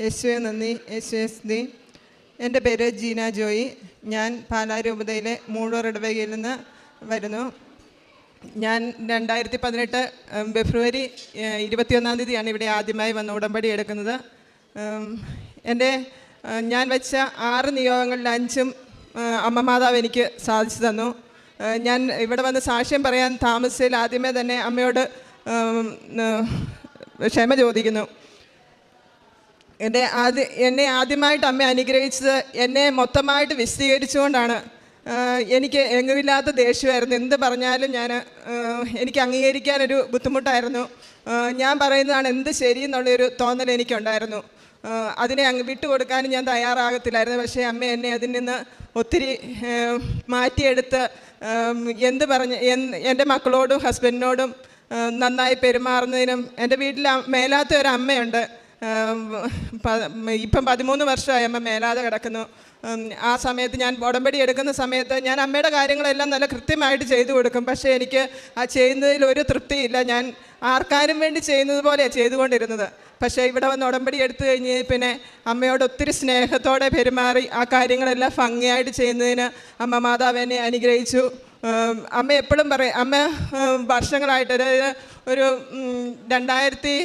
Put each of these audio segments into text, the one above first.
യേശുവെ നന്ദി. യേശുവെ സ്തുതി. എന്റെ പേര് ജീന ജോയി. ഞാൻ പാലാരൂപതയിലെ മൂഴൂർ ഇടവകയിൽ നിന്ന് വരുന്നു. ഞാൻ രണ്ടായിരത്തി പതിനെട്ട് ഫെബ്രുവരി ഇരുപത്തിയൊന്നാം തീയതിയാണ് ഇവിടെ ആദ്യമായി വന്ന് ഉടമ്പടി എടുക്കുന്നത്. എന്റെ ഞാൻ വെച്ച ആറ് നിയോഗങ്ങളിൽ അഞ്ചും അമ്മ മാതാവ് എനിക്ക് സാധിച്ചു തന്നു. ഞാൻ ഇവിടെ വന്ന് സാക്ഷ്യം പറയാൻ താമസിച്ചതിൽ ആദ്യമേ തന്നെ അമ്മയോട് ക്ഷമ ചോദിക്കുന്നു. എന്റെ ആദ്യ എന്നെ ആദ്യമായിട്ട് അമ്മ അനുഗ്രഹിച്ചത് എന്നെ മൊത്തമായിട്ട് വിശദീകരിച്ചുകൊണ്ടാണ്. എനിക്ക് എങ്ങുമില്ലാത്ത ദേഷ്യമായിരുന്നു. എന്ത് പറഞ്ഞാലും ഞാൻ എനിക്ക് അംഗീകരിക്കാനൊരു ബുദ്ധിമുട്ടായിരുന്നു. ഞാൻ പറയുന്നതാണ് എന്ത് ശരി എന്നുള്ളൊരു തോന്നൽ എനിക്കുണ്ടായിരുന്നു. അതിനെ അങ്ങ് വിട്ടുകൊടുക്കാനും ഞാൻ തയ്യാറാകത്തില്ലായിരുന്നു. പക്ഷേ അമ്മ എന്നെ അതിൽ നിന്ന് ഒത്തിരി മാറ്റിയെടുത്ത് എന്ത് പറഞ്ഞ് എന്റെ മക്കളോടും ഹസ്ബൻഡിനോടും നന്നായി പെരുമാറുന്നതിനും എന്റെ വീട്ടിൽ മേലാത്ത ഒരു അമ്മയുണ്ട്. ഇപ്പം പതിമൂന്ന് വർഷമായി അമ്മ മേലാതെ കിടക്കുന്നു. ആ സമയത്ത് ഞാൻ ഉടമ്പടി എടുക്കുന്ന സമയത്ത് ഞാൻ അമ്മയുടെ കാര്യങ്ങളെല്ലാം നല്ല കൃത്യമായിട്ട് ചെയ്തു കൊടുക്കും. പക്ഷേ എനിക്ക് ആ ചെയ്യുന്നതിൽ ഒരു തൃപ്തിയില്ല. ഞാൻ ആർക്കാരും വേണ്ടി ചെയ്യുന്നത് പോലെയാണ് ചെയ്തുകൊണ്ടിരുന്നത്. പക്ഷേ ഇവിടെ വന്ന് ഉടമ്പടി എടുത്തു കഴിഞ്ഞ് പിന്നെ അമ്മയോട് ഒത്തിരി സ്നേഹത്തോടെ പെരുമാറി ആ കാര്യങ്ങളെല്ലാം ഭംഗിയായിട്ട് ചെയ്യുന്നതിന് അമ്മ മാതാവ് എന്നെ അനുഗ്രഹിച്ചു. അമ്മ എപ്പോഴും പറയും അമ്മ വർഷങ്ങളായിട്ട് അതായത് ഒരു രണ്ടായിരത്തി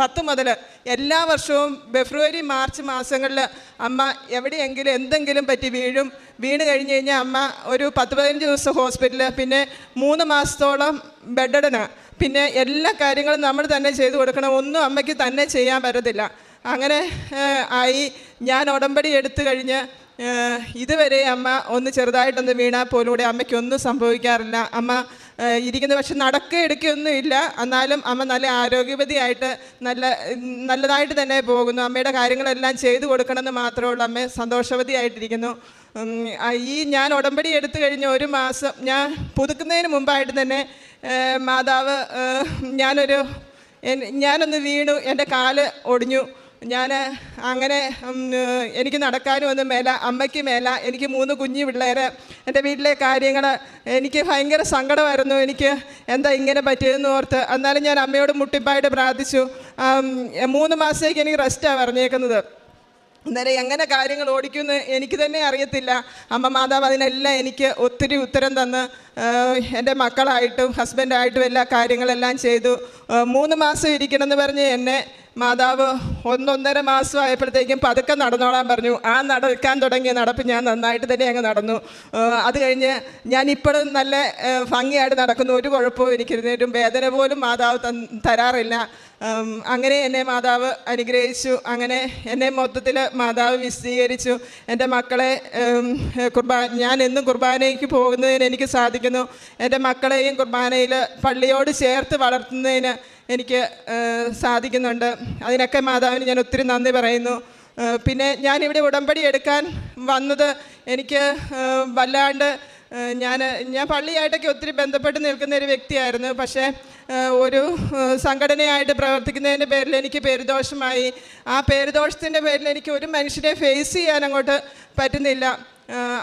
പത്ത് മുതൽ എല്ലാ വർഷവും ഫെബ്രുവരി മാർച്ച് മാസങ്ങളിൽ അമ്മ എവിടെയെങ്കിലും എന്തെങ്കിലും പറ്റി വീഴും വീണ് കഴിഞ്ഞ് കഴിഞ്ഞാൽ അമ്മ ഒരു പത്ത് പതിനഞ്ച് ദിവസം ഹോസ്പിറ്റലിൽ പിന്നെ മൂന്ന് മാസത്തോളം ബെഡഡന്. പിന്നെ എല്ലാ കാര്യങ്ങളും നമ്മൾ തന്നെ ചെയ്തു കൊടുക്കണം. ഒന്നും അമ്മയ്ക്ക് തന്നെ ചെയ്യാൻ പറ്റത്തില്ല. അങ്ങനെ ആയി. ഞാൻ ഉടമ്പടി എടുത്തു കഴിഞ്ഞ് ഇതുവരെ അമ്മ ഒന്ന് ചെറുതായിട്ടൊന്ന് വീണാൽ പോലൂടെ അമ്മയ്ക്കൊന്നും സംഭവിക്കാറില്ല. അമ്മ ഏഹ്, ഇരിക്കുന്ന പക്ഷെ നടക്കുക എടുക്കുകയൊന്നും ഇല്ല എന്നാലും അമ്മ നല്ല ആരോഗ്യവതിയായിട്ട് നല്ല നല്ലതായിട്ട് തന്നെ പോകുന്നു. അമ്മയുടെ കാര്യങ്ങളെല്ലാം ചെയ്തു കൊടുക്കണമെന്ന് മാത്രമേ ഉള്ളൂ അമ്മ സന്തോഷവതിയായിട്ടിരിക്കുന്നു. ഈ ഞാൻ ഉടമ്പടി എടുത്തു കഴിഞ്ഞ ഒരു മാസം ഞാൻ പുതുക്കുന്നതിന് മുമ്പായിട്ട് തന്നെ മാതാവ് ഞാനൊരു ഞാനൊന്ന് വീണു. എന്റെ കാൽ ഒടിഞ്ഞു. ഞാൻ അങ്ങനെ എനിക്ക് നടക്കാനും ഒന്നും മേല അമ്മയ്ക്ക് മേല എനിക്ക് മൂന്ന് കുഞ്ഞു പിള്ളേർ എന്റെ വീട്ടിലെ കാര്യങ്ങൾ എനിക്ക് ഭയങ്കര സങ്കടമായിരുന്നു. എനിക്ക് എന്താ ഇങ്ങനെ പറ്റിയതെന്ന് ഓർത്ത് എന്നാലും ഞാൻ അമ്മയോട് മുട്ടിപ്പായിട്ട് പ്രാർത്ഥിച്ചു. മൂന്ന് മാസത്തേക്ക് എനിക്ക് റെസ്റ്റാണ് പറഞ്ഞേക്കുന്നത്. അന്നേരം എങ്ങനെ കാര്യങ്ങൾ ഓടിക്കുമെന്ന് എനിക്ക് തന്നെ അറിയത്തില്ല. അമ്മ മാതാവ് അതിനെല്ലാം എനിക്ക് ഒത്തിരി ഉത്തരം തന്ന്. എന്റെ മക്കളായിട്ടും ഹസ്ബൻഡായിട്ടും എല്ലാ കാര്യങ്ങളെല്ലാം ചെയ്തു. മൂന്ന് മാസം ഇരിക്കണമെന്ന് പറഞ്ഞ് എന്നെ മാതാവ് ഒന്നൊന്നര മാസം ആയപ്പോഴത്തേക്കും പതുക്കെ നടന്നോളാൻ പറഞ്ഞു. ആ നടക്കാൻ തുടങ്ങിയ നടപ്പ് ഞാൻ നന്നായിട്ട് തന്നെ അങ്ങ് നടന്നു. അത് കഴിഞ്ഞ് ഞാൻ ഇപ്പോഴും നല്ല ഭംഗിയായിട്ട് നടക്കുന്നു. ഒരു കുഴപ്പവും എനിക്കിരുന്നേറ്റും വേദന പോലും മാതാവ് തരാറില്ല. അങ്ങനെ എന്നെ മാതാവ് അനുഗ്രഹിച്ചു. അങ്ങനെ എന്നെ മൊത്തത്തിൽ മാതാവ് വിശദീകരിച്ചു. എന്റെ മക്കളെ കുർബാന ഞാൻ എന്നും കുർബാനയ്ക്ക് പോകുന്നതിന് എനിക്ക് സാധിക്കുന്നു. എന്റെ മക്കളെയും കുർബാനയിൽ പള്ളിയോട് ചേർത്ത് വളർത്തുന്നതിന് എനിക്ക് സാധിക്കുന്നുണ്ട്. അതിനൊക്കെ മാതാവിന് ഞാൻ ഒത്തിരി നന്ദി പറയുന്നു. പിന്നെ ഞാനിവിടെ ഉടമ്പടി എടുക്കാൻ വന്നത് എനിക്ക് വല്ലാണ്ട് ഞാൻ ഞാൻ പള്ളിയായിട്ടൊക്കെ ഒത്തിരി ബന്ധപ്പെട്ട് നിൽക്കുന്ന ഒരു വ്യക്തിയായിരുന്നു. പക്ഷേ ഒരു സംഘടനയായിട്ട് പ്രവർത്തിക്കുന്നതിന്റെ പേരിൽ എനിക്ക് പേരുദോഷമായി. ആ പേരുദോഷത്തിന്റെ പേരിൽ എനിക്ക് ഒരു മനുഷ്യനെ ഫേസ് ചെയ്യാൻ അങ്ങോട്ട് പറ്റുന്നില്ല.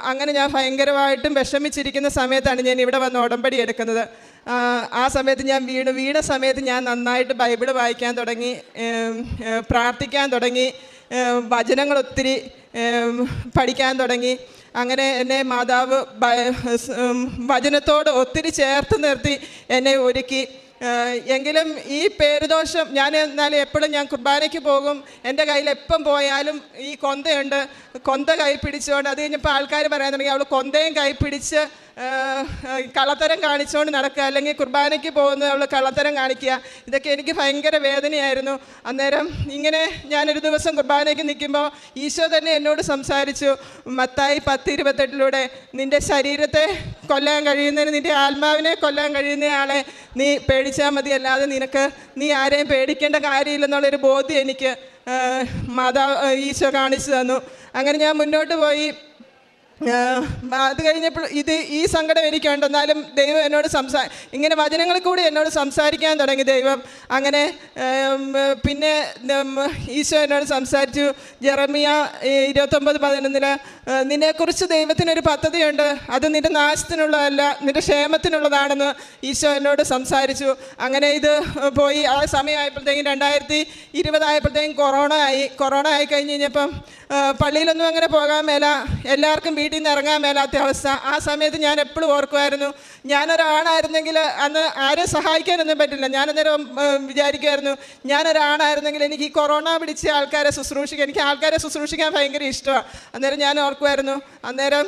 അങ്ങനെ ഞാൻ ഭയങ്കരമായിട്ടും വിഷമിച്ചിരിക്കുന്ന സമയത്താണ് ഞാൻ ഇവിടെ വന്ന് ഉടമ്പടി എടുക്കുന്നത്. ആ സമയത്ത് ഞാൻ വീണ് വീണ സമയത്ത് ഞാൻ നന്നായിട്ട് ബൈബിൾ വായിക്കാൻ തുടങ്ങി പ്രാർത്ഥിക്കാൻ തുടങ്ങി വചനങ്ങൾ ഒത്തിരി പഠിക്കാൻ തുടങ്ങി. അങ്ങനെ എന്നെ മാതാവ് വചനത്തോട് ഒത്തിരി ചേർത്ത് നിർത്തി എന്നെ ഒരുക്കി. എങ്കിലും ഈ പേരുദോഷം ഞാൻ എന്നാൽ എപ്പോഴും ഞാൻ കുർബാനയ്ക്ക് പോകും. എന്റെ കയ്യിൽ എപ്പം പോയാലും ഈ കൊന്തയുണ്ട്. കൊന്ത കൈ പിടിച്ചുകൊണ്ട് അത് കഴിഞ്ഞപ്പോൾ ആൾക്കാർ പറയാൻ തുടങ്ങി അവൾ കൊന്തയും കൈ പിടിച്ച് കള്ളത്തരം കാണിച്ചുകൊണ്ട് നടക്കുക. അല്ലെങ്കിൽ കുർബാനയ്ക്ക് പോകുന്നത് അവൾ കള്ളത്തരം കാണിക്കുക. ഇതൊക്കെ എനിക്ക് ഭയങ്കര വേദനയായിരുന്നു. അന്നേരം ഇങ്ങനെ ഞാനൊരു ദിവസം കുർബാനയ്ക്ക് നിൽക്കുമ്പോൾ ഈശോ തന്നെ എന്നോട് സംസാരിച്ചു. മത്തായി പത്ത് ഇരുപത്തെട്ടിലൂടെ നിന്റെ ശരീരത്തെ കൊല്ലാൻ കഴിയുന്നതിന് നിന്റെ ആത്മാവിനെ കൊല്ലാൻ കഴിയുന്നയാളെ നീ പേടിച്ചാൽ മതി. അല്ലാതെ നിനക്ക് നീ ആരെയും പേടിക്കേണ്ട കാര്യമില്ലെന്നുള്ളൊരു ബോധ്യം എനിക്ക് മാതാ ഈശോ കാണിച്ചു തന്നു. അങ്ങനെ ഞാൻ മുന്നോട്ട് പോയി. അത് കഴിഞ്ഞപ്പോൾ ഇത് ഈ സങ്കടം എനിക്കുണ്ട്. എന്നാലും ദൈവം എന്നോട് സംസാ ഇങ്ങനെ വചനങ്ങൾ കൂടി എന്നോട് സംസാരിക്കാൻ തുടങ്ങി ദൈവം. അങ്ങനെ പിന്നെ ഈശോ എന്നോട് സംസാരിച്ചു. ജെറമിയ ഇരുപത്തൊമ്പത് പതിനൊന്നിന് നിന്നെക്കുറിച്ച് ദൈവത്തിനൊരു പദ്ധതിയുണ്ട്. അത് നിന്റെ നാശത്തിനുള്ളതല്ല നിന്റെ ക്ഷേമത്തിനുള്ളതാണെന്ന് ഈശോ എന്നോട് സംസാരിച്ചു. അങ്ങനെ ഇത് പോയി. ആ സമയമായപ്പോഴത്തേക്കും രണ്ടായിരത്തി ഇരുപതായപ്പോഴത്തേക്കും കൊറോണ ആയി. കൊറോണ ആയി കഴിഞ്ഞ് കഴിഞ്ഞപ്പം പള്ളിയിലൊന്നും അങ്ങനെ പോകാൻ മേല. എല്ലാവർക്കും നിന്ന് ഇറങ്ങാൻ മേലാത്ത അവസ്ഥ. ആ സമയത്ത് ഞാൻ എപ്പോഴും ഓർക്കുമായിരുന്നു. ഞാനൊരാണായിരുന്നെങ്കിൽ അന്ന് ആരെ സഹായിക്കാനൊന്നും പറ്റില്ല. ഞാനന്നേരം വിചാരിക്കുമായിരുന്നു ഞാനൊരാണായിരുന്നെങ്കിൽ എനിക്ക് ഈ കൊറോണ പിടിച്ച ആൾക്കാരെ ശുശ്രൂഷിക്കാൻ എനിക്ക് ആൾക്കാരെ ശുശ്രൂഷിക്കാൻ ഭയങ്കര ഇഷ്ടമാണ് അന്നേരം ഞാൻ ഓർക്കുമായിരുന്നു. അന്നേരം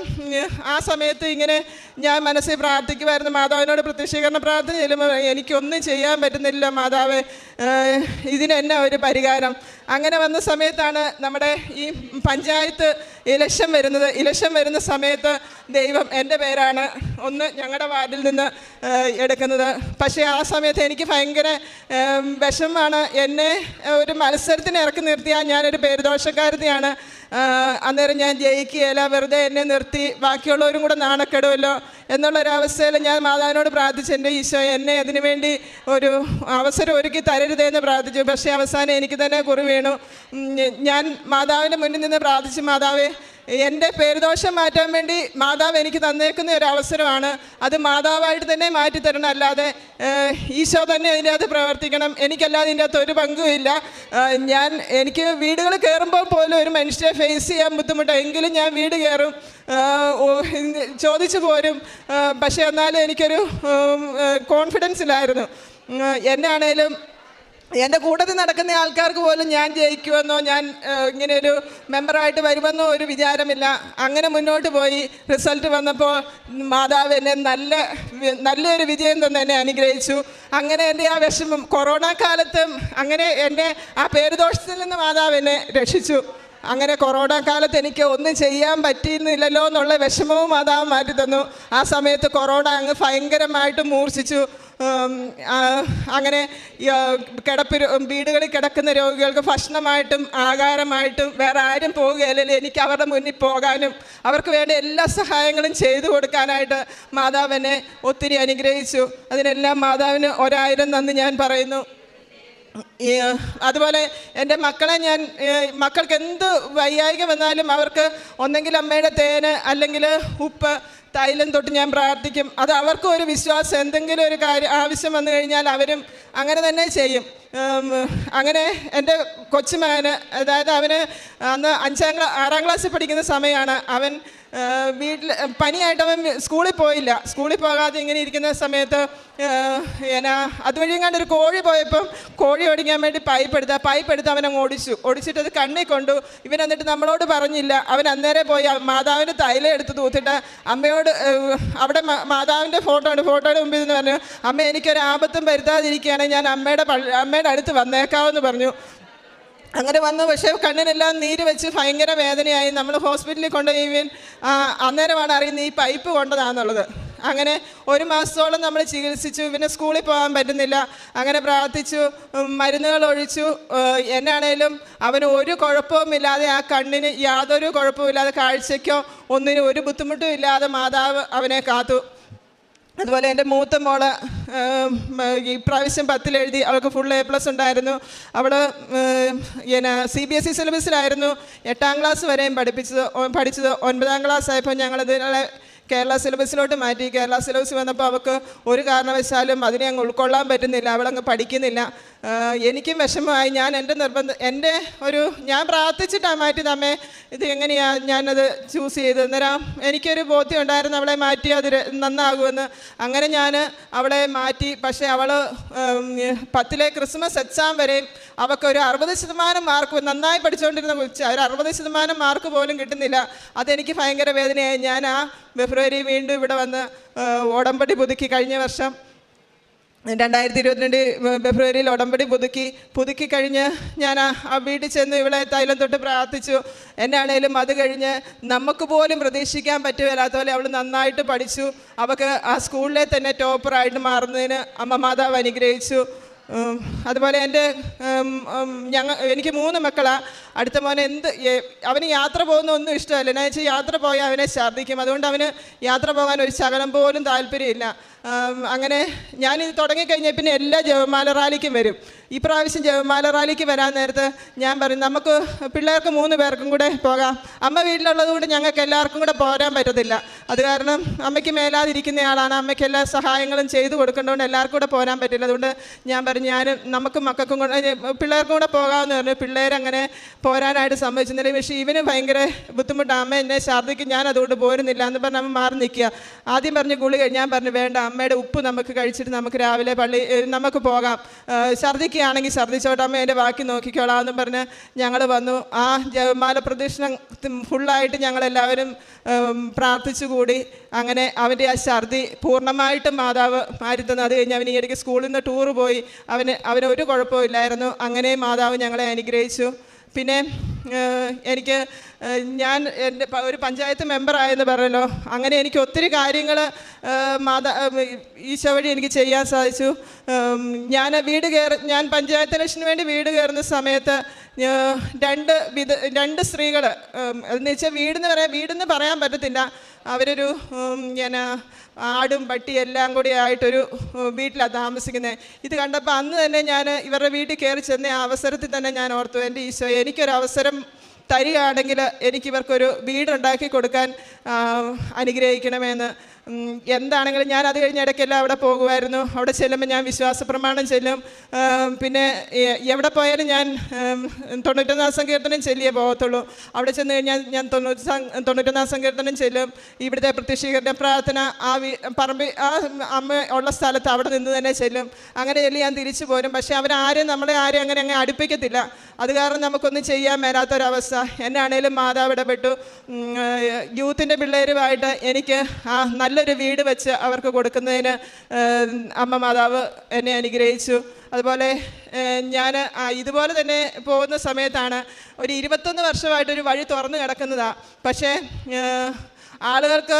ആ സമയത്ത് ഇങ്ങനെ ഞാൻ മനസ്സിൽ പ്രാർത്ഥിക്കുമായിരുന്നു. മാതാവിനോട് പ്രത്യക്ഷീകരണ പ്രാർത്ഥന ചെല്ലുമ്പോൾ എനിക്കൊന്നും ചെയ്യാൻ പറ്റുന്നില്ല മാതാവ്. ഇതിന് എന്നാ ഒരു പരിഹാരം? അങ്ങനെ വന്ന സമയത്താണ് നമ്മുടെ ഈ പഞ്ചായത്ത് ഇലക്ഷൻ വരുന്നത് ഇലക്ഷൻ വരുന്ന സമയത്ത് ദൈവം എന്റെ പേരാണ്. ഒന്ന് ഞങ്ങളുടെ വാർഡിൽ നിന്ന് എടുക്കുന്നത്. പക്ഷേ ആ സമയത്ത് എനിക്ക് ഭയങ്കര വിഷമമാണ് എന്നെ ഒരു മത്സരത്തിന് ഇറക്കി നിർത്തിയാൽ ഞാനൊരു പേരുദോഷക്കാരത്തിയാണ് അന്നേരം ഞാൻ ജയിക്കുകയില്ല. വെറുതെ എന്നെ നിർത്തി. ബാക്കിയുള്ളവരും കൂടെ നാണക്കെടുമല്ലോ എന്നുള്ളൊരവസ്ഥയിൽ ഞാൻ മാതാവിനോട് പ്രാർത്ഥിച്ചു. എന്റെ ഈശോ എന്നെ അതിനുവേണ്ടി ഒരു അവസരം ഒരുക്കി തരരുതെന്ന് പ്രാർത്ഥിച്ചു. പക്ഷേ അവസാനം എനിക്ക് തന്നെ കുറി വീണു. ഞാൻ മാതാവിന്റെ മുന്നിൽ നിന്ന് പ്രാർത്ഥിച്ചു. മാതാവേ എന്റെ പേരുദോഷം മാറ്റാൻ വേണ്ടി മാതാവ് എനിക്ക് തന്നേക്കുന്ന ഒരു അവസരമാണ്. അത് മാതാവായിട്ട് തന്നെ മാറ്റിത്തരണം അല്ലാതെ ഈശോ തന്നെ അതിന്റെ അകത്ത് പ്രവർത്തിക്കണം. എനിക്കല്ലാതെ ഇതിന്റെ അകത്ത് ഒരു പങ്കുമില്ല ഞാൻ എനിക്ക് വീടുകൾ കയറുമ്പോൾ പോലും ഒരു മനുഷ്യരെ ഫേസ് ചെയ്യാൻ ബുദ്ധിമുട്ടാണ് എങ്കിലും ഞാൻ വീട് കയറും. ചോദിച്ചു പോരും. പക്ഷേ എന്നാലും എനിക്കൊരു കോൺഫിഡൻസ് ഇല്ലായിരുന്നു. എന്നാണേലും എന്റെ കൂട്ടത്തിൽ നടക്കുന്ന ആൾക്കാർക്ക് പോലും ഞാൻ ജയിക്കുമെന്നോ ഞാൻ ഇങ്ങനെ ഒരു മെമ്പറായിട്ട് വരുമെന്നോ ഒരു വിചാരമില്ല. അങ്ങനെ മുന്നോട്ട് പോയി. റിസൾട്ട് വന്നപ്പോൾ മാതാവ് എന്നെ നല്ല നല്ലൊരു വിജയം തന്നെ എന്നെ അനുഗ്രഹിച്ചു. അങ്ങനെ എന്റെ ആ വിഷമം കൊറോണ കാലത്തും അങ്ങനെ എന്റെ ആ പേരുദോഷത്തിൽ നിന്ന് മാതാവ് എന്നെ രക്ഷിച്ചു. അങ്ങനെ കൊറോണ കാലത്ത് എനിക്ക് ഒന്നും ചെയ്യാൻ പറ്റിയിരുന്നില്ലല്ലോ എന്നുള്ള വിഷമവും മാതാവ് മാറ്റി തന്നു. ആ സമയത്ത് കൊറോണ അങ്ങ് ഭയങ്കരമായിട്ട് മൂർച്ഛിച്ചു. അങ്ങനെ കിടപ്പ് വീടുകളിൽ കിടക്കുന്ന രോഗികൾക്ക് ഭക്ഷണമായിട്ടും ആഹാരമായിട്ടും വേറെ ആരും പോകുകയല്ലേ എനിക്ക് അവരുടെ മുന്നിൽ പോകാനും അവർക്ക് വേണ്ട എല്ലാ സഹായങ്ങളും ചെയ്തു കൊടുക്കാനായിട്ട് മാതാവിനെ ഒത്തിരി അനുഗ്രഹിച്ചു. അതിനെല്ലാം മാതാവിന് ഒരായിരം നന്ദി ഞാൻ പറയുന്നു. അതുപോലെ എന്റെ മക്കളെ ഞാൻ മക്കൾക്ക് എന്ത് വൈയായിക വന്നാലും അവർക്ക് ഒന്നെങ്കിൽ അമ്മയുടെ തേന് അല്ലെങ്കിൽ ഉപ്പ് തൈലം തൊട്ട് ഞാൻ പ്രാർത്ഥിക്കും. അത് അവർക്കും ഒരു വിശ്വാസം. എന്തെങ്കിലും ഒരു കാര്യം ആവശ്യം വന്നു കഴിഞ്ഞാൽ അവരും അങ്ങനെ തന്നെ ചെയ്യും. അങ്ങനെ എന്റെ കൊച്ചുമകന് അതായത് അവന് അന്ന് അഞ്ചാം ക്ലാ ആറാം ക്ലാസ്സിൽ പഠിക്കുന്ന സമയമാണ് അവൻ വീട്ടിൽ പനിയായിട്ട് അവൻ സ്കൂളിൽ പോയില്ല. സ്കൂളിൽ പോകാതെ ഇങ്ങനെ ഇരിക്കുന്ന സമയത്ത് എന്നാ അതുവഴി ഒരു കോഴി പോയപ്പം കോഴി ഓടിക്കാൻ വേണ്ടി പൈപ്പ് എടുത്ത് ആ പൈപ്പ് എടുത്ത് അവനെ ഓടിച്ചു. ഓടിച്ചിട്ട് അത് കണ്ണിൽ കൊണ്ടു. ഇവൻ എന്നിട്ട് നമ്മളോട് പറഞ്ഞില്ല. അവൻ അന്നേരം പോയി മാതാവിന് തൈലം എടുത്ത് തൂത്തിട്ട് അമ്മയോട് അവിടെ മാതാവിന്റെ ഫോട്ടോ ഉണ്ട് ഫോട്ടോയുടെ മുമ്പിൽ നിന്ന് പറഞ്ഞു അമ്മ എനിക്കൊരു ആപത്തും വരുത്താതിരിക്കുകയാണെങ്കിൽ ഞാൻ അമ്മയുടെ പള്ളി അമ്മയുടെ അടുത്ത് വന്നേക്കാവെന്ന് പറഞ്ഞു. അങ്ങനെ വന്നു. പക്ഷേ കണ്ണിനെല്ലാം നീര് വെച്ച് ഭയങ്കര വേദനയായി. നമ്മൾ ഹോസ്പിറ്റലിൽ കൊണ്ടുപോയി അന്നേരമാണ് അറിയുന്നത് ഈ പൈപ്പ് കൊണ്ടതാണെന്നുള്ളത് അങ്ങനെ ഒരു മാസത്തോളം നമ്മൾ ചികിത്സിച്ചു. പിന്നെ സ്കൂളിൽ പോകാൻ പറ്റുന്നില്ല. അങ്ങനെ പ്രാർത്ഥിച്ചു. മരുന്നുകൾ ഒഴിച്ചു. എന്നാണേലും അവന് ഒരു കുഴപ്പവുമില്ലാതെ ആ കണ്ണിന് യാതൊരു കുഴപ്പമില്ലാതെ കാഴ്ചയ്ക്കോ ഒന്നിനും ഒരു ബുദ്ധിമുട്ടും ഇല്ലാതെ മാതാവ് അവനെ കാത്തു. അതുപോലെ എന്റെ മൂത്ത മോൾ ഉം, ഈ പ്രാവശ്യം പത്തിലെഴുതി അവൾക്ക് ഫുൾ എ പ്ലസ് ഉണ്ടായിരുന്നു. അവൾ പിന്നെ സി ബി എസ് ഇ സിലബസിലായിരുന്നു എട്ടാം ക്ലാസ് വരെയും പഠിപ്പിച്ചത് പഠിച്ചത്. ഒൻപതാം ക്ലാസ് ആയപ്പോൾ ഞങ്ങളതിനെ കേരള സിലബസിലോട്ട് മാറ്റി. കേരള സിലബസ് വന്നപ്പോൾ അവൾക്ക് ഒരു കാരണവശാലും അതിനെ അങ്ങ് ഉൾക്കൊള്ളാൻ പറ്റുന്നില്ല. അവളങ്ങ് പഠിക്കുന്നില്ല. എനിക്കും വിഷമമായി. ഞാൻ എന്റെ നിർബന്ധം എന്റെ ഒരു ഞാൻ പ്രാർത്ഥിച്ചിട്ടാണ് മാറ്റി നമ്മെ ഇത് എങ്ങനെയാണ് ഞാനത് ചൂസ് ചെയ്ത് അന്നേരം എനിക്കൊരു ബോധ്യം ഉണ്ടായിരുന്നു. അവളെ മാറ്റി അത് നന്നാകുമെന്ന്. അങ്ങനെ ഞാൻ അവളെ മാറ്റി. പക്ഷേ അവൾ പത്തിലെ ക്രിസ്മസ് എക്സാം വരെയും അവൾക്ക് ഒരു അറുപത് ശതമാനം മാർക്ക് നന്നായി പഠിച്ചുകൊണ്ടിരുന്ന ഒരു അറുപത് ശതമാനം മാർക്ക് പോലും കിട്ടുന്നില്ല. അതെനിക്ക് ഭയങ്കര വേദനയായി. ഞാൻ ആ ഫെബ്രുവരി വീണ്ടും ഇവിടെ വന്ന് ഉടമ്പടി പുതുക്കി. കഴിഞ്ഞ വർഷം രണ്ടായിരത്തി ഇരുപത്തിരണ്ട് ഫെബ്രുവരിയിൽ ഉടമ്പടി പുതുക്കി പുതുക്കി കഴിഞ്ഞ് ഞാൻ ആ വീട്ടിൽ ചെന്ന് ഇവിടെ തൈലം തൊട്ട് പ്രാർത്ഥിച്ചു. എന്നാണേലും അത് കഴിഞ്ഞ് നമുക്ക് പോലും പ്രതീക്ഷിക്കാൻ പറ്റുമല്ലാത്ത പോലെ അവൾ നന്നായിട്ട് പഠിച്ചു. അവൾക്ക് ആ സ്കൂളിലെ തന്നെ ടോപ്പറായിട്ട് മാറുന്നതിന് അമ്മ മാതാവ് അനുഗ്രഹിച്ചു. അതുപോലെ എന്റെ ഞങ്ങൾ എനിക്ക് മൂന്ന് മക്കളാണ് അടുത്ത മോൻ എന്ത് അവന് യാത്ര പോകുന്ന ഒന്നും ഇഷ്ടമല്ല. എന്നാ വെച്ചാൽ യാത്ര പോയാൽ അവനെ ഛർദ്ദിക്കും. അതുകൊണ്ട് അവന് യാത്ര പോകാൻ ഒരു ശകലം പോലും താല്പര്യമില്ല. അങ്ങനെ ഞാനിത് തുടങ്ങിക്കഴിഞ്ഞാൽ പിന്നെ എല്ലാ ജവമാല റാലിക്കും വരും. ഈ പ്രാവശ്യം ജവമാല റാലിക്ക് വരാൻ നേരത്ത് ഞാൻ പറയും നമുക്ക് പിള്ളേർക്ക് മൂന്ന് പേർക്കും കൂടെ പോകാം. അമ്മ വീട്ടിലുള്ളത് കൊണ്ട് ഞങ്ങൾക്ക് എല്ലാവർക്കും കൂടെ പോരാൻ പറ്റത്തില്ല. അത് കാരണം അമ്മയ്ക്ക് മേലാതിരിക്കുന്നയാളാണ്. അമ്മയ്ക്ക് എല്ലാ സഹായങ്ങളും ചെയ്തു കൊടുക്കേണ്ടതുകൊണ്ട് എല്ലാവർക്കും കൂടെ പോരാൻ പറ്റില്ല. അതുകൊണ്ട് ഞാൻ പറഞ്ഞു ഞാൻ നമുക്ക് മക്കൾക്കും കൂടെ പിള്ളേർക്കും കൂടെ പോകാമെന്ന് പറഞ്ഞു. പിള്ളേരങ്ങനെ പോരാനായിട്ട് സമ്മതിച്ചിരുന്നില്ല. പക്ഷേ ഇവന് ഭയങ്കര ബുദ്ധിമുട്ടാണ്. അമ്മ എന്നെ ഛർദ്ദിക്കും ഞാൻ അതുകൊണ്ട് പോരുന്നില്ല എന്ന് പറഞ്ഞ് അമ്മ മാറി നിൽക്കുക. ആദ്യം പറഞ്ഞ് ഗുളിക ഞാൻ പറഞ്ഞു വേണ്ട അമ്മയുടെ ഉപ്പ് നമുക്ക് കഴിച്ചിട്ട് നമുക്ക് രാവിലെ പള്ളി നമുക്ക് പോകാം. ഛർദ്ദിക്കുകയാണെങ്കിൽ ഛർദ്ദിച്ചോട്ടെ അമ്മ എന്റെ ബാക്കി നോക്കിക്കോളാം എന്ന് പറഞ്ഞ് ഞങ്ങൾ വന്നു. ആ ജപമാല പ്രദക്ഷിണം ഫുള്ളായിട്ട് ഞങ്ങളെല്ലാവരും പ്രാർത്ഥിച്ചുകൂടി പ്രാർത്ഥിച്ചു അങ്ങനെ അവന്റെ ആ ഛർദി പൂർണമായിട്ടും മാതാവ് മാറ്റി തന്നു. അത് കഴിഞ്ഞ് അവൻ ഈ ഇടയ്ക്ക് സ്കൂളിൽ നിന്ന് ടൂറ് പോയി. അവന് അവന് ഒരു കുഴപ്പമില്ലായിരുന്നു അങ്ങനെ മാതാവ് ഞങ്ങളെ അനുഗ്രഹിച്ചു. പിന്നെ എനിക്ക് ഞാൻ എന്റെ ഒരു പഞ്ചായത്ത് മെമ്പറായെന്ന് പറഞ്ഞല്ലോ. അങ്ങനെ എനിക്ക് ഒത്തിരി കാര്യങ്ങൾ മാതാ ഈശോ വഴി എനിക്ക് ചെയ്യാൻ സാധിച്ചു. ഞാൻ വീട് കയറി ഞാൻ പഞ്ചായത്ത് ഇലക്ഷന് വേണ്ടി വീട് കയറുന്ന സമയത്ത് രണ്ട് വിധ രണ്ട് സ്ത്രീകൾ എന്ന് വെച്ചാൽ വീടെന്ന് പറയാൻ വീടെന്ന് പറയാൻ പറ്റത്തില്ല. അവരൊരു ഞാൻ ആടും പട്ടി എല്ലാം കൂടി ആയിട്ടൊരു വീട്ടിലാണ് താമസിക്കുന്നത് ഇത് കണ്ടപ്പോൾ അന്ന് തന്നെ ഞാൻ ഇവരുടെ വീട്ടിൽ കയറി ചെന്ന അവസരത്തിൽ തന്നെ ഞാൻ ഓർത്തു എന്റെ ഈശോ എനിക്കൊരു അവസരം തരികയാണെങ്കിൽ എനിക്കിവർക്കൊരു വീടുണ്ടാക്കി കൊടുക്കാൻ അനുഗ്രഹിക്കണമെന്ന്. എന്താണെങ്കിലും ഞാൻ അത് കഴിഞ്ഞ ഇടയ്ക്കെല്ലാം അവിടെ പോകുമായിരുന്നു. അവിടെ ചെല്ലുമ്പോൾ ഞാൻ വിശ്വാസ പ്രമാണം ചെല്ലും പിന്നെ എവിടെ പോയാലും ഞാൻ തൊണ്ണൂറ്റൊന്നാം സങ്കീർത്തനം ചെല്ലിയേ പോകത്തുള്ളൂ. അവിടെ ചെന്ന് കഴിഞ്ഞാൽ ഞാൻ തൊണ്ണൂറ്റി തൊണ്ണൂറ്റൊന്നാം സങ്കീർത്തനം ചെല്ലും. ഇവിടുത്തെ പ്രത്യക്ഷീകരണ പ്രാർത്ഥന ആ വി പറമ്പ് ആ അമ്മ ഉള്ള സ്ഥലത്ത് അവിടെ നിന്ന് തന്നെ ചെല്ലും. അങ്ങനെ ചെല്ലി ഞാൻ തിരിച്ചു പോരും. പക്ഷേ അവരാരും നമ്മളെ ആരും അങ്ങനെ അങ്ങ് അടുപ്പിക്കത്തില്ല. അത് കാരണം നമുക്കൊന്നും ചെയ്യാൻ മേലാത്തൊരവസ്ഥ. എന്നാണേലും മാതാവ് ഇടപെട്ടു. യൂത്തിന്റെ പിള്ളേരുമായിട്ട് എനിക്ക് ആ നല്ലൊരു വീട് വെച്ച് അവർക്ക് കൊടുക്കുന്നതിന് അമ്മ മാതാവ് എന്നെ അനുഗ്രഹിച്ചു. അതുപോലെ ഞാൻ ഇതുപോലെ തന്നെ പോകുന്ന സമയത്താണ് ഒരു ഇരുപത്തൊന്ന് വർഷമായിട്ടൊരു വഴി തുറന്നു കിടക്കുന്നതാണ് പക്ഷേ ആളുകൾക്ക്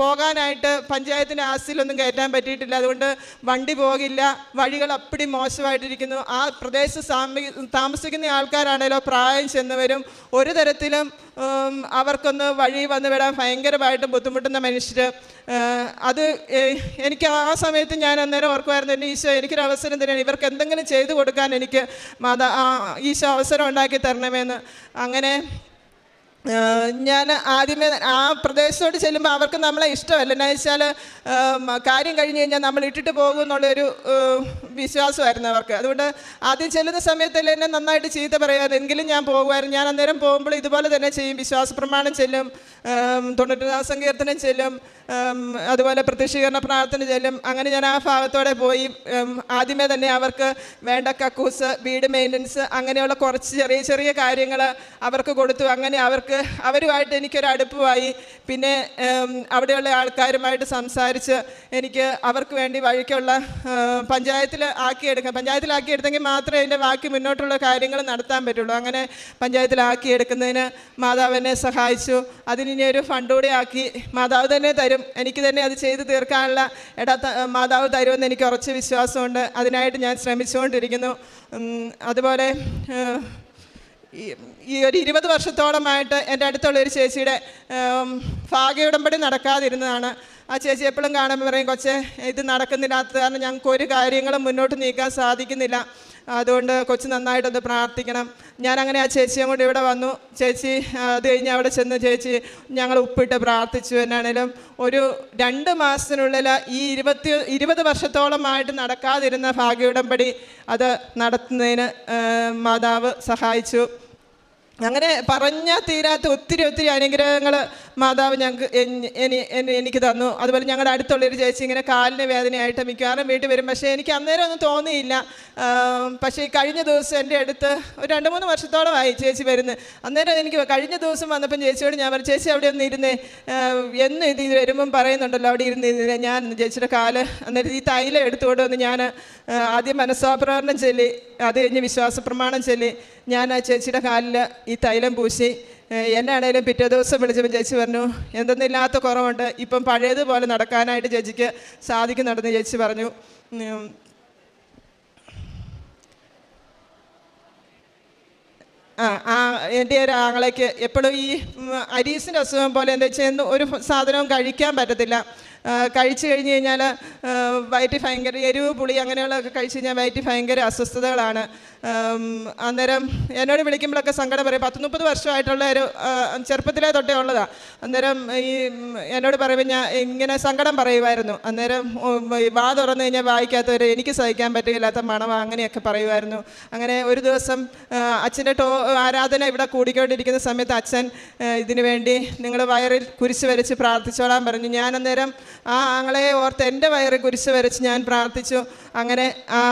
പോകാനായിട്ട് പഞ്ചായത്തിന്റെ ആസ്തിയിലൊന്നും കയറ്റാൻ പറ്റിയിട്ടില്ല. അതുകൊണ്ട് വണ്ടി പോകില്ല വഴികൾ അപ്പടി മോശമായിട്ടിരിക്കുന്നു. ആ പ്രദേശത്ത് താമസിക്കുന്ന ആൾക്കാരാണേലോ പ്രായം ചെന്നവരും ഒരു തരത്തിലും അവർക്കൊന്ന് വഴി വന്നു വിടാൻ ഭയങ്കരമായിട്ട് ബുദ്ധിമുട്ടുന്ന മനുഷ്യർ അത് എനിക്ക് ആ സമയത്ത് ഞാൻ അന്നേരം ഓർക്കുമായിരുന്നു എന്റെ ഈശോ എനിക്കൊരു അവസരം തരാണ് ഇവർക്ക് എന്തെങ്കിലും ചെയ്തു കൊടുക്കാൻ എനിക്ക് മാതാ ഈശോ അവസരം ഉണ്ടാക്കി തരണമെന്ന്. അങ്ങനെ ഞാൻ ആദ്യമേ ആ പ്രദേശത്തോട് ചെല്ലുമ്പോൾ അവർക്ക് നമ്മളെ ഇഷ്ടമല്ല. എന്നാ വെച്ചാൽ കാര്യം കഴിഞ്ഞ് കഴിഞ്ഞാൽ നമ്മൾ ഇട്ടിട്ട് പോകും എന്നുള്ളൊരു ഏഹ്, വിശ്വാസമായിരുന്നു അവർക്ക്. അതുകൊണ്ട് ആദ്യം ചെല്ലുന്ന സമയത്തല്ലേ എന്നെ നന്നായിട്ട് ചീത്ത പറയാതെ എങ്കിലും ഞാൻ പോകുമായിരുന്നു. ഞാൻ അന്നേരം പോകുമ്പോൾ ഇതുപോലെ തന്നെ ചെയ്യും. വിശ്വാസ പ്രമാണം ചെല്ലും തൊണ്ണൂറ്റൊന്നാം സങ്കീർത്തനം ചെല്ലും അതുപോലെ പ്രത്യക്ഷീകരണ പ്രാർത്ഥന ചെല്ലും. അങ്ങനെ ഞാൻ ആ ഭാഗത്തോടെ പോയി. ആദ്യമേ തന്നെ അവർക്ക് വേണ്ട കക്കൂസ് വീട് മെയിന്റനൻസ് അങ്ങനെയുള്ള കുറച്ച് ചെറിയ ചെറിയ കാര്യങ്ങൾ അവർക്ക് കൊടുത്തു. അങ്ങനെ അവർക്ക് അവരുമായിട്ട് എനിക്കൊരു അടുപ്പമായി. പിന്നെ അവിടെയുള്ള ആൾക്കാരുമായിട്ട് സംസാരിച്ച് എനിക്ക് അവർക്ക് വേണ്ടി വഴിക്കുള്ള പഞ്ചായത്തിൽ ആക്കിയെടുക്കാം. പഞ്ചായത്തിലാക്കിയെടുത്തെങ്കിൽ മാത്രമേ അതിന്റെ ബാക്കി മുന്നോട്ടുള്ള കാര്യങ്ങൾ നടത്താൻ പറ്റുള്ളൂ. അങ്ങനെ പഞ്ചായത്തിലാക്കിയെടുക്കുന്നതിന് മാതാവ് എന്നെ സഹായിച്ചു. അതിനി ഒരു ഫണ്ട് കൂടി ആക്കി മാതാവ് തന്നെ തരും. എനിക്ക് തന്നെ അത് ചെയ്ത് തീർക്കാനുള്ള ഇട മാതാവ് തരുമെന്ന് എനിക്ക് ഉറച്ച് വിശ്വാസമുണ്ട്. അതിനായിട്ട് ഞാൻ ശ്രമിച്ചുകൊണ്ടിരിക്കുന്നു. അതുപോലെ ഈ ഒരു ഇരുപത് വർഷത്തോളമായിട്ട് എന്റെ അടുത്തുള്ള ഒരു ചേച്ചിയുടെ ഭാഗ്യയുടമ്പടി നടക്കാതിരുന്നതാണ്. ആ ചേച്ചി എപ്പോഴും കാണുമ്പോൾ പറയും കൊച്ചെ ഇത് നടക്കുന്നില്ലാത്ത കാരണം ഞങ്ങൾക്ക് ഒരു കാര്യങ്ങളും മുന്നോട്ട് നീക്കാൻ സാധിക്കുന്നില്ല. അതുകൊണ്ട് കൊച്ചു നന്നായിട്ടൊന്ന് പ്രാർത്ഥിക്കണം. ഞാൻ അങ്ങനെ ആ ചേച്ചിയും കൂടി ഇവിടെ വന്നു. ചേച്ചി അത് കഴിഞ്ഞ് അവിടെ ചെന്ന് ചേച്ചി ഞങ്ങൾ ഉപ്പിട്ട് പ്രാർത്ഥിച്ചു. എന്നാണേലും ഒരു രണ്ട് മാസത്തിനുള്ളിൽ ഈ ഇരുപത്തി ഇരുപത് വർഷത്തോളമായിട്ട് നടക്കാതിരുന്ന ഭാഗ്യയുടമ്പടി അത് നടത്തുന്നതിന് മാതാവ് സഹായിച്ചു. അങ്ങനെ പറഞ്ഞാൽ തീരാത്ത ഒത്തിരി ഒത്തിരി അനുഗ്രഹങ്ങൾ മാതാവ് ഞങ്ങൾക്ക് എനിക്ക് തന്നു. അതുപോലെ ഞങ്ങളുടെ അടുത്തുള്ളൊരു ചേച്ചി ഇങ്ങനെ കാലിന് വേദനയായിട്ട് മിക്കവാറും വീട്ടിൽ വരും. പക്ഷേ എനിക്ക് അന്നേരം ഒന്നും തോന്നിയില്ല. പക്ഷേ കഴിഞ്ഞ ദിവസം എന്റെ അടുത്ത് ഒരു രണ്ട് മൂന്ന് വർഷത്തോളമായി ചേച്ചി വരുന്നത് അന്നേരം എനിക്ക് കഴിഞ്ഞ ദിവസം വന്നപ്പം ചേച്ചിയോട് ഞാൻ പറഞ്ഞു ചേച്ചി അവിടെ ഒന്ന് ഇരുന്നേ. എന്ന് ഇത് വരുമ്പം പറയുന്നുണ്ടല്ലോ അവിടെ ഇരുന്ന് ഇരുന്നേ ഞാൻ ചേച്ചിയുടെ കാൽ അന്നേരം ഈ തൈലം എടുത്തുകൊണ്ട് വന്ന് ഞാൻ ആദ്യം മനസ്സാപ്രകരണം ചൊല്ലി അത് കഴിഞ്ഞ് വിശ്വാസ പ്രമാണം ചൊല്ലി ഞാൻ ആ ചേച്ചിയുടെ കാലിൽ ഈ തൈലം പൂശി എന്നെ ആണെങ്കിലും പിറ്റേ ദിവസം വിളിച്ചപ്പോൾ ചേച്ചി പറഞ്ഞു എന്തെന്നില്ലാത്ത കുറവുണ്ട് ഇപ്പം പഴയതുപോലെ നടക്കാനായിട്ട് ചേച്ചിക്ക് സാധിക്കുന്നുണ്ടെന്ന് ചേച്ചി പറഞ്ഞു. ആ എന്റെ ഒരു ആങ്ങളേക്ക് എപ്പോഴും ഈ അരീസിന്റെ അസുഖം പോലെ എന്താ വെച്ചാൽ ഒരു സാധനവും കഴിക്കാൻ പറ്റത്തില്ല. കഴിച്ചു കഴിഞ്ഞ് കഴിഞ്ഞാൽ വയറ്റിൽ ഭയങ്കര എരിവ് പുളി അങ്ങനെയുള്ളതൊക്കെ കഴിച്ചു കഴിഞ്ഞാൽ വയറ്റിൽ ഭയങ്കര അസ്വസ്ഥതകളാണ്. അന്നേരം എന്നോട് വിളിക്കുമ്പോഴൊക്കെ സങ്കടം പറയും പത്ത് മുപ്പത് വർഷമായിട്ടുള്ള ഒരു ചെറുപ്പത്തിലെ തൊട്ടേ ഉള്ളതാണ് അന്നേരം ഈ എന്നോട് പറയുമ്പോൾ ഞാൻ ഇങ്ങനെ സങ്കടം പറയുമായിരുന്നു അന്നേരം വാ തുറന്നു കഴിഞ്ഞാൽ വായിക്കാത്തവർ എനിക്ക് സഹിക്കാൻ പറ്റില്ലാത്ത മണവ അങ്ങനെയൊക്കെ പറയുമായിരുന്നു അങ്ങനെ ഒരു ദിവസം അച്ഛന്റെ ടോ ആരാധന ഇവിടെ കൂടിക്കൊണ്ടിരിക്കുന്ന സമയത്ത് അച്ഛൻ ഇതിനു വേണ്ടി നിങ്ങൾ വയറിൽ കുരിശ് വരച്ച് പ്രാർത്ഥിച്ചോളാൻ പറഞ്ഞു. ഞാൻ അന്നേരം ആ ആങ്ങളെ ഓർത്ത് എന്റെ വയറ് കുരിശ് വരച്ച് ഞാൻ പ്രാർത്ഥിച്ചു. അങ്ങനെ ആ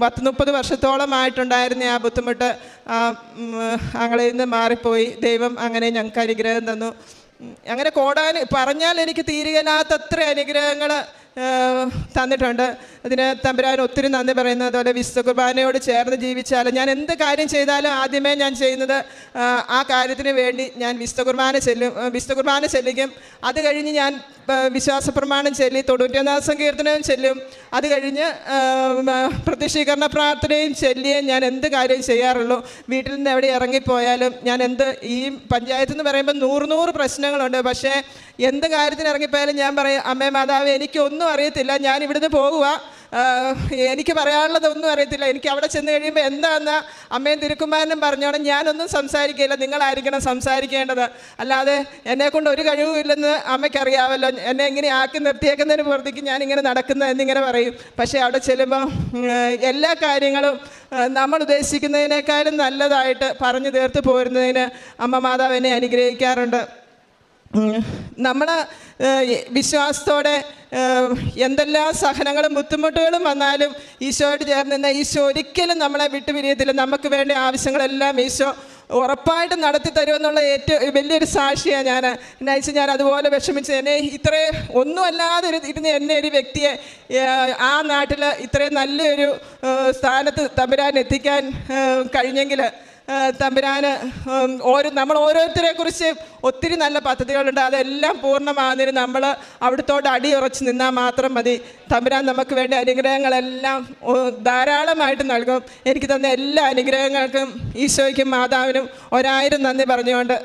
പത്ത് മുപ്പത് വർഷത്തോളമായിട്ടുണ്ടായിരുന്ന ആ ബുദ്ധിമുട്ട് ആ ആങ്ങളെ നിന്ന് മാറിപ്പോയി. ദൈവം അങ്ങനെ ഞങ്ങൾക്ക് അനുഗ്രഹം തന്നു. അങ്ങനെ കോടാൻ പറഞ്ഞാൽ എനിക്ക് തീരുകയില്ലാത്തത്ര അനുഗ്രഹങ്ങൾ തന്നിട്ടുണ്ട്. അതിന് തമ്പുരാൻ ഒത്തിരി നന്ദി പറയുന്നത് അതുപോലെ വിശുദ്ധ കുർബാനയോട് ചേർന്ന് ജീവിച്ചാൽ ഞാൻ എന്ത് കാര്യം ചെയ്താലും ആദ്യമേ ഞാൻ ചെയ്യുന്നത് ആ, കാര്യത്തിന് വേണ്ടി ഞാൻ വിശുദ്ധ കുർബാന ചെല്ലും വിശുദ്ധ കുർബാന ചെല്ലിക്കും അത് കഴിഞ്ഞ് ഞാൻ വിശ്വാസ പ്രമാണം ചൊല്ലി തൊണ്ണൂറ്റൊന്നാം സങ്കീർത്തനവും ചൊല്ലും. അത് കഴിഞ്ഞ് പ്രത്യക്ഷീകരണ പ്രാർത്ഥനയും ചൊല്ലിയേ ഞാൻ എന്ത് കാര്യം ചെയ്യാറുള്ളൂ? വീട്ടിൽ നിന്ന് എവിടെ ഇറങ്ങിപ്പോയാലും ഞാൻ എന്ത് ഈ പഞ്ചായത്ത് എന്ന് പറയുമ്പോൾ നൂറ് നൂറ് പ്രശ്നങ്ങളുണ്ട്. പക്ഷേ എന്ത് കാര്യത്തിന് ഇറങ്ങിപ്പോയാലും ഞാൻ പറയും അമ്മേ മാതാവ് എനിക്കൊന്നും അറിയത്തില്ല. ഞാൻ ഇവിടുന്ന് പോകുക ആഹ് പറയാനുള്ളത് ഒന്നും അറിയത്തില്ല. എനിക്ക് അവിടെ ചെന്ന് കഴിയുമ്പോൾ എന്താണെന്ന് അമ്മയും തിരുക്കുമാരനും പറഞ്ഞോണം. ഞാനൊന്നും സംസാരിക്കില്ല നിങ്ങളായിരിക്കണം സംസാരിക്കേണ്ടത്. അല്ലാതെ എന്നെക്കൊണ്ട് ഒരു കഴിവുമില്ലെന്ന് അമ്മയ്ക്കറിയാമല്ലോ എന്നെ ഇങ്ങനെ ആക്കി നിർത്തിയേക്കുന്നതിന് പുറത്തേക്ക് ഞാനിങ്ങനെ നടക്കുന്നത് എന്നിങ്ങനെ പറയും. പക്ഷേ അവിടെ ചെല്ലുമ്പോൾ എല്ലാ കാര്യങ്ങളും നമ്മൾ ഉദ്ദേശിക്കുന്നതിനേക്കാളും നല്ലതായിട്ട് പറഞ്ഞു തീർത്ത് പോരുന്നതിന് അമ്മ മാതാവ് എന്നെ അനുഗ്രഹിക്കാറുണ്ട്. നമ്മൾ വിശ്വാസത്തോടെ എന്തെല്ലാം സഹനങ്ങളും ബുദ്ധിമുട്ടുകളും വന്നാലും ഈശോയോട് ചേർന്ന് നിന്ന ഈശോ ഒരിക്കലും നമ്മളെ വിട്ടുപിരിയത്തില്ല. നമുക്ക് വേണ്ട ആവശ്യങ്ങളെല്ലാം ഈശോ ഉറപ്പായിട്ട് നടത്തി തരുമെന്നുള്ള ഏറ്റവും വലിയൊരു സാക്ഷിയാണ് ഞാൻ നയിച്ച് ഞാൻ അതുപോലെ വിഷമിച്ച് എന്നെ ഇത്രയും ഒന്നുമല്ലാതെ ഒരു ഇരുന്ന് എന്നെ ഒരു വ്യക്തിയെ ആ നാട്ടിൽ ഇത്രയും നല്ലൊരു സ്ഥാനത്ത് തമ്പുരാൻ എത്തിക്കാൻ കഴിഞ്ഞെങ്കിൽ തമ്പുരാന് ഓരോ നമ്മൾ ഓരോരുത്തരെ കുറിച്ച് ഒത്തിരി നല്ല പദ്ധതികളുണ്ട്. അതെല്ലാം പൂർണമാകുന്നതിന് നമ്മൾ അവിടുത്തോട് അടിയുറച്ച് നിന്നാൽ മാത്രം മതി. തമ്പുരാൻ നമുക്ക് വേണ്ട അനുഗ്രഹങ്ങളെല്ലാം ധാരാളമായിട്ട് നൽകും. എനിക്ക് തന്ന എല്ലാ അനുഗ്രഹങ്ങൾക്കും ഈശോയ്ക്കും മാതാവിനും ഒരായിരം നന്ദി പറഞ്ഞുകൊണ്ട്